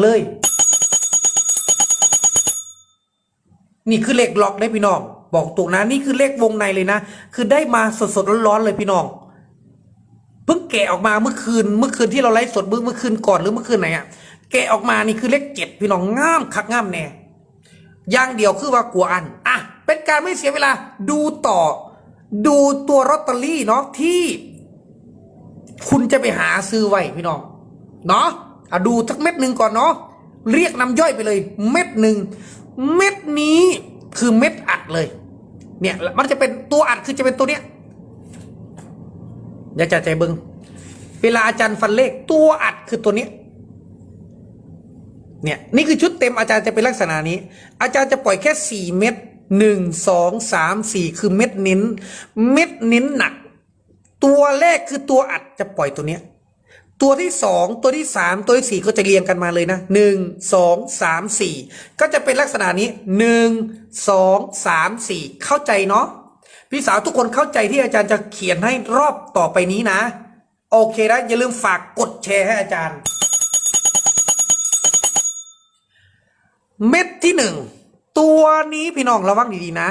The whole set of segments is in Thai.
เลย นี่คือเลขล็อกเลยพี่น้อง บอกตรงนะนี่คือเลขวงในเลยนะ คือได้มาสดๆร้อนๆเลยพี่น้องเพิ่งแกะออกมาเมื่อคืนเมื่อคืนที่เราไลฟ์สดเมื่อเมื่อคืนก่อนหรือเมื่อคืนไหนอะแกะออกมานี่คือเลขเจ็ดพี่น้องง่ามคักง่ามแน่อย่างเดียวคือว่ากลัวอันอะเป็นการไม่เสียเวลาดูต่อ ดูตัวลอตเตอรี่เนาะที่ คุณจะไปหาซื้อไว้พี่น้อง เนาะ อะดูสักเม็ดหนึ่งก่อนเนาะเรียกน้ำย่อยไปเลย เม็ดหนึ่งเม็ดนี้คือเม็ดอัดเลย เนี่ยมันจะเป็นตัวอัดคือจะเป็นตัวเนี้ยอย่าจใจเบิงเวลาอาจารย์ฟันเลขตัวอัดคือตัวเนี้ยเนี่ยนี่คือชุดเต็มอาจารย์จะเป็นลักษณะนี้ อาจารย์จะปล่อยแค่สี่เม็ดหนึ่งสองสามสี่คือเม็ดเน้น เม็ดเน้นหนัก ตัวแรกคือตัวอัดจะปล่อยตัวเนี้ย ตัวที่สองตัวที่สามตัวที่สี่ก็จะเรียงกันมาเลยนะหนึ่งสองสามสี่ก็จะเป็นลักษณะนี้หนึ่งสองสามสี่เข้าใจเนาะพี่สาวทุกคนเข้าใจที่อาจารย์จะเขียนให้รอบต่อไปนี้นะ โอเคนะอย่าลืมฝากกดแชร์ให้อาจารย์ เม็ดที่หนึ่งตัวนี้พี่น้องระวังดีๆนะ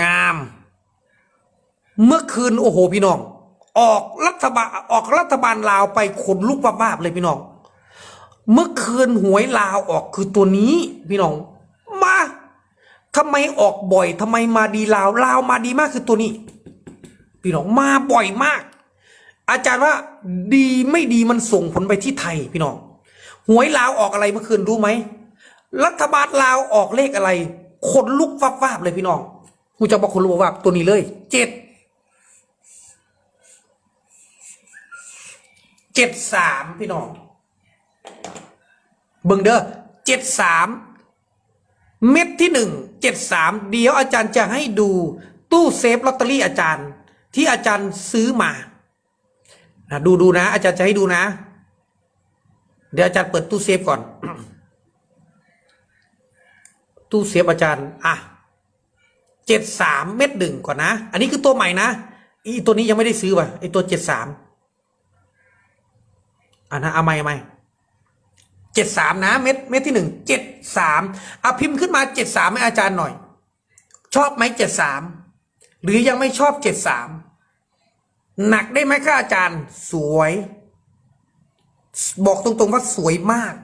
งาม เมื่อคืนโอ้โหพี่น้อง ออกรัฐบาลออกรัฐบาลลาวไปขนลุกบ้าบๆเลยพี่น้อง เมื่อคืนหวยลาวออกคือตัวนี้พี่น้อง มาทำไมออกบ่อยทำไมมาดีลาวลาวมาดีมากคือตัวนี้ พี่น้องมาบ่อยมาก อาจารย์ว่าดีไม่ดีมันส่งผลไปที่ไทยพี่น้อง หวยลาวออกอะไรเมื่อคืนรู้ไหมรัฐบาลลาวออกเลขอะไรขนลุกฟ้าบๆเลยพี่น้องกูจะบอกคนรู้ว่าบตัวนี้เลยเจ็ด เจ็ดสามพี่น้องเบิ่งเด้อเจ็ดสามเม็ดที่หนึ่งเจ็ดสามเดี๋ยวอาจารย์จะให้ดูตู้เซฟลอตเตอรี่อาจารย์ ที่อาจารย์ซื้อมานะดูดูนะ อาจารย์จะให้ดูนะ เดี๋ยวอาจารย์เปิดตู้เซฟก่อน ตู้เซฟอาจารย์ อะเจ็ดสามเม็ดหนึ่งก่อนนะ อันนี้คือตัวใหม่นะอีตัวนี้ยังไม่ได้ซื้อว่ะไอตัวเจ็ดสาม อ่านะเอาไม่เอาไม่เจ็ดสามนะ เม็ดเม็ดที่หนึ่งเจ็ดสามเอาพิมพ์ขึ้นมาเจ็ดสามให้อาจารย์หน่อย ชอบไหมเจ็ดสามหรือยังไม่ชอบเจ็ดสามหนักได้ไหมคะอาจารย์ สวย บอกตรงๆว่าสวยมาก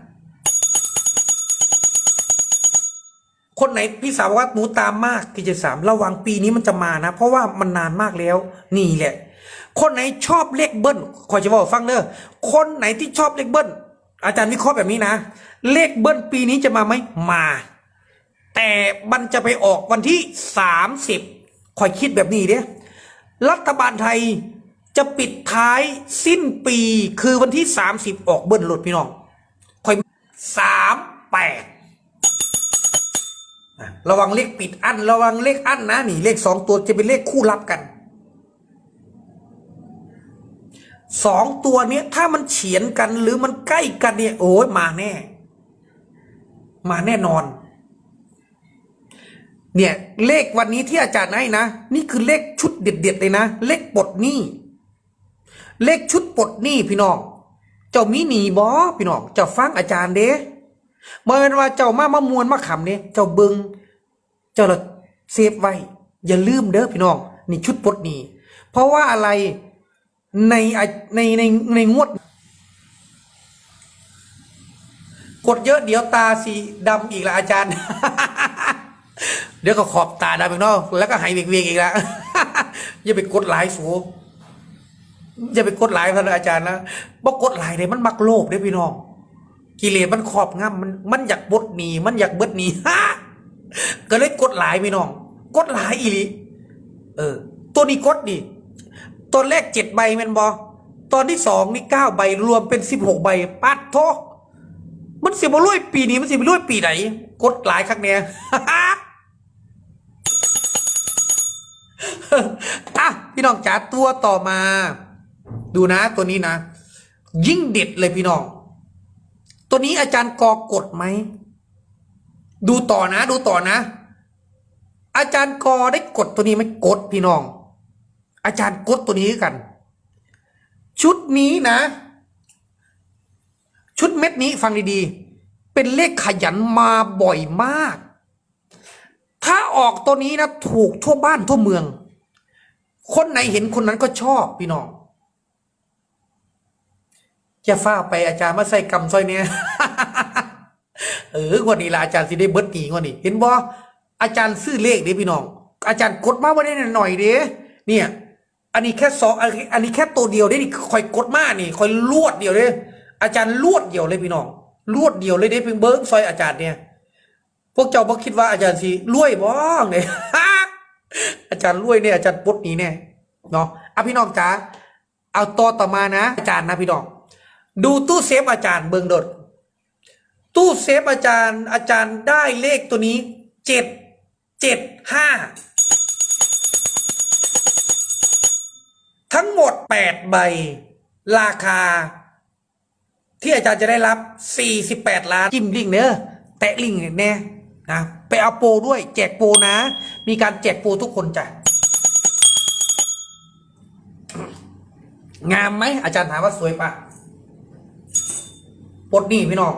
คนไหนพี่สาวว่าหนูตามมากที่เจ็ดสามระวังปีนี้มันจะมานะ เพราะว่ามันนานมากแล้ว นี่แหละ คนไหนชอบเลขเบิ้ลคอยจะบอกฟังเด้อคนไหนที่ชอบเลขเบิ้ลอาจารย์วิเคราะห์แบบนี้นะ เลขเบิ้ลปีนี้จะมาไหมมา แต่มันจะไปออกวันที่สามสิบคอยคิดแบบนี้เด้รัฐบาลไทยจะปิดท้ายสิ้นปีคือวันที่สามสิบออกเบิ้ลรถพี่น้องคอยสามแปดระวังเลขปิดอัน ระวังเลขอันนะนี่เลขสองตัวจะเป็นเลขคู่รับกัน สองตัวเนี้ยถ้ามันเฉียนกันหรือมันใกล้กันเนี่ยโอ้ยมาแน่ มาแน่นอน เนี่ยเลขวันนี้ที่อาจารย์ให้นะ นี่คือเลขชุดเด็ดๆเลยนะ เลขปลดหนี้เลขชุดปลดหนี้พี่น้อง เจ้ามีหนีบอพี่น้องเจ้าฟังอาจารย์เด้เมื่อวันว่าเจ้ามามามวนมาขำเนี่ยเจ้าเบิงเจ้าละเซฟไว้ อย่าลืมเด้อพี่น้อง นี่ชุดปลดหนี้เพราะว่าอะไร ในอะในในในงวด กดเยอะเดี๋ยวตาสีดำอีกละอาจารย์ เดี๋ยวก็ขอบตาดำอีกเนาะแล้วก็หายเวียงเวียงอีกแล้วอย่าไปกดไลค์สูอย่าไปกดไลค์พระอาจารย์นะบ่กดไลค์เลยมันมักโลภเด้พี่น้องกิเลสมันครอบงำมันมันอยากบดหนีมันอยากเบิดหนีฮะก็เลยกดไลค์พี่น้อง กดไลค์อีหลีเออ ตัวนี้กดดิ ตอนแรกเจ็ดใบแมนบอตอนที่สองนี่เก้าใบรวมเป็นสิบหกใบปัดโทมันสิบรวยปีนี้มันสิบรวยปีไหน กดหลายครั้งเนี่ยอะพี่น้องจ๋าตัวต่อมา ดูนะตัวนี้นะ ยิ่งเด็ดเลยพี่น้อง ตัวนี้อาจารย์กอกดไหม ดูต่อนะ ดูต่อนะ อาจารย์กอได้กดตัวนี้ไหมกดพี่น้อง อาจารย์กดตัวนี้กัน ชุดนี้นะ ชุดเม็ดนี้ฟังดีๆ เป็นเลขขยันมาบ่อยมาก ถ้าออกตัวนี้นะถูกทั่วบ้านทั่วเมือง คนไหนเห็นคนนั้นก็ชอบพี่น้องจะฟ้าไปอาจารย์มาใส่กำซอยเนี่ยเออวันนี้ละอาจารย์สิได้เบิดหนีงวันนี้เห็นบ่อาจารย์ซื้อเลขเด้พี่น้อง อาจารย์กดมาว่าได้หน่อยเด้เนี่ย อันนี้แค่สองอันนี้แค่ตัวเดียวได้นี่คอยกดมากนี่คอยลวดเดียวเลยอาจารย์ลวดเดียวเลยพี่น้องลวดเดียวเลยเด้เพิ่งเบิ้งซอยอาจารย์เนี่ย พวกเจ้าบ่คิดว่าอาจารย์สิรวยบ้างเนี่ยอาจารย์รวยเนี่ยอาจารย์ปลดนี้เนี่ยเนาะอะพี่น้องจ๋าเอาต่อต่อมานะ อาจารย์นะพี่น้อง ดูตู้เซฟอาจารย์เบิงโดดตู้เซฟอาจารย์อาจารย์ได้เลขตัวนี้เจ็ดเจ็ดห้า ทั้งหมดแปดใบ ราคา ที่อาจารย์จะได้รับ 48 ล้าน จิ้มลิงเนอะแตะลิงก์แน่นะไปเอาโปรด้วย แจกโปรนะ มีการแจกโปรทุกคนจ้ะงามไหมอาจารย์ถามว่าสวยปะปลดหนี่พี่น้อง